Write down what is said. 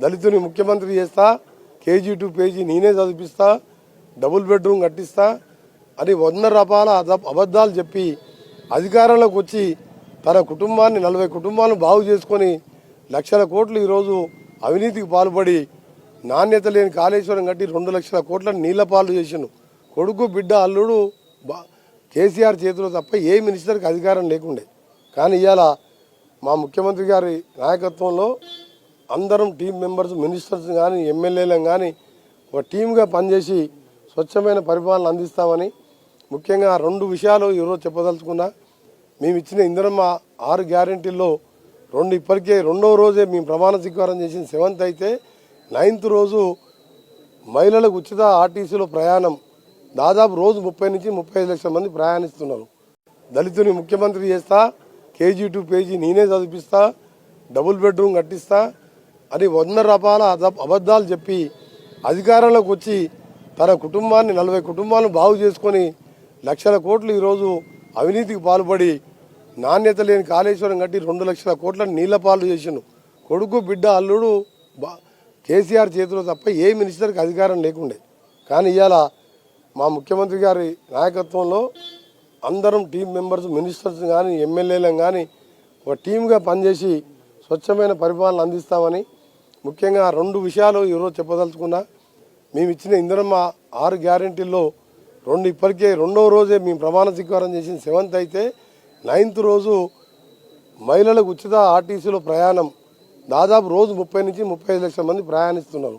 దళితుని ముఖ్యమంత్రి చేస్తా KG to page నేనే చదివిస్తా డబుల్ బెడ్రూమ్ కట్టిస్తా అని వంద రకాల అబద్ధాలు చెప్పి అధికారంలోకి వచ్చి తన కుటుంబాన్ని నలభై కుటుంబాలను బాగు చేసుకొని లక్షల కోట్లు ఈరోజు అవినీతికి పాల్పడి నాణ్యత లేని కాళేశ్వరం కట్టి రెండు లక్షల కోట్లను నీళ్ళ పాలు చేసిండు. కొడుకు బిడ్డ అల్లుడు బా- కేసీఆర్ చేతిలో తప్ప ఏ మినిస్టర్కి అధికారం లేకుండే. కానీ ఇవాళ మా ముఖ్యమంత్రి గారి నాయకత్వంలో అందరం టీం మెంబర్స్ మినిస్టర్స్ కానీ ఎమ్మెల్యేలను కానీ ఒక టీమ్గా పనిచేసి స్వచ్ఛమైన పరిపాలన అందిస్తామని ముఖ్యంగా రెండు విషయాలు ఈరోజు చెప్పదలుచుకున్నా. మేము ఇచ్చిన ఇందిరమ్మ ఆరు గ్యారంటీల్లో రెండు ఇప్పటికే రెండవ రోజే మేము ప్రమాణ స్వీకారం చేసిన సెవెంత్ అయితే నైన్త్ రోజు మహిళలకు ఉచిత ఆర్టీసీలో ప్రయాణం. దాదాపు రోజు ముప్పై నుంచి ముప్పై లక్షల మంది ప్రయాణిస్తున్నారు. దళితుని ముఖ్యమంత్రి చేస్తా కేజీ టు పేజీ నేనే చదివిస్తా డబుల్ బెడ్రూమ్ కట్టిస్తా అని వంద రకాల అబద్ధాలు చెప్పి అధికారంలోకి వచ్చి తన కుటుంబాన్ని నలభై కుటుంబాలను బాగు చేసుకొని లక్షల కోట్లు ఈరోజు అవినీతికి పాల్పడి నాణ్యత లేని కాళేశ్వరం కట్టి రెండు లక్షల కోట్ల నీళ్ళ పాలు చేసిండు. కొడుకు బిడ్డ అల్లుడు బా కేసీఆర్ చేతిలో తప్ప ఏ మినిస్టర్కి అధికారం లేకుండే. కానీ ఇవాళ మా ముఖ్యమంత్రి గారి నాయకత్వంలో అందరం టీం మెంబర్స్ మినిస్టర్స్ కానీ ఎమ్మెల్యేలను కానీ ఒక టీమ్గా పనిచేసి స్వచ్ఛమైన పరిపాలన అందిస్తామని ముఖ్యంగా రెండు విషయాలు ఈరోజు చెప్పదలుచుకున్నా. మేము ఇచ్చిన ఇందిరమ్మ ఆరు గ్యారెంటీల్లో రెండు ఇప్పటికే రెండవ రోజే మేము ప్రమాణ స్వీకారం చేసిన సెవెంత్ అయితే నైన్త్ రోజు మహిళలకు ఉచిత ఆర్టీసీలో ప్రయాణం. దాదాపు రోజు ముప్పై నుంచి ముప్పై ఐదు లక్షల మంది ప్రయాణిస్తున్నారు.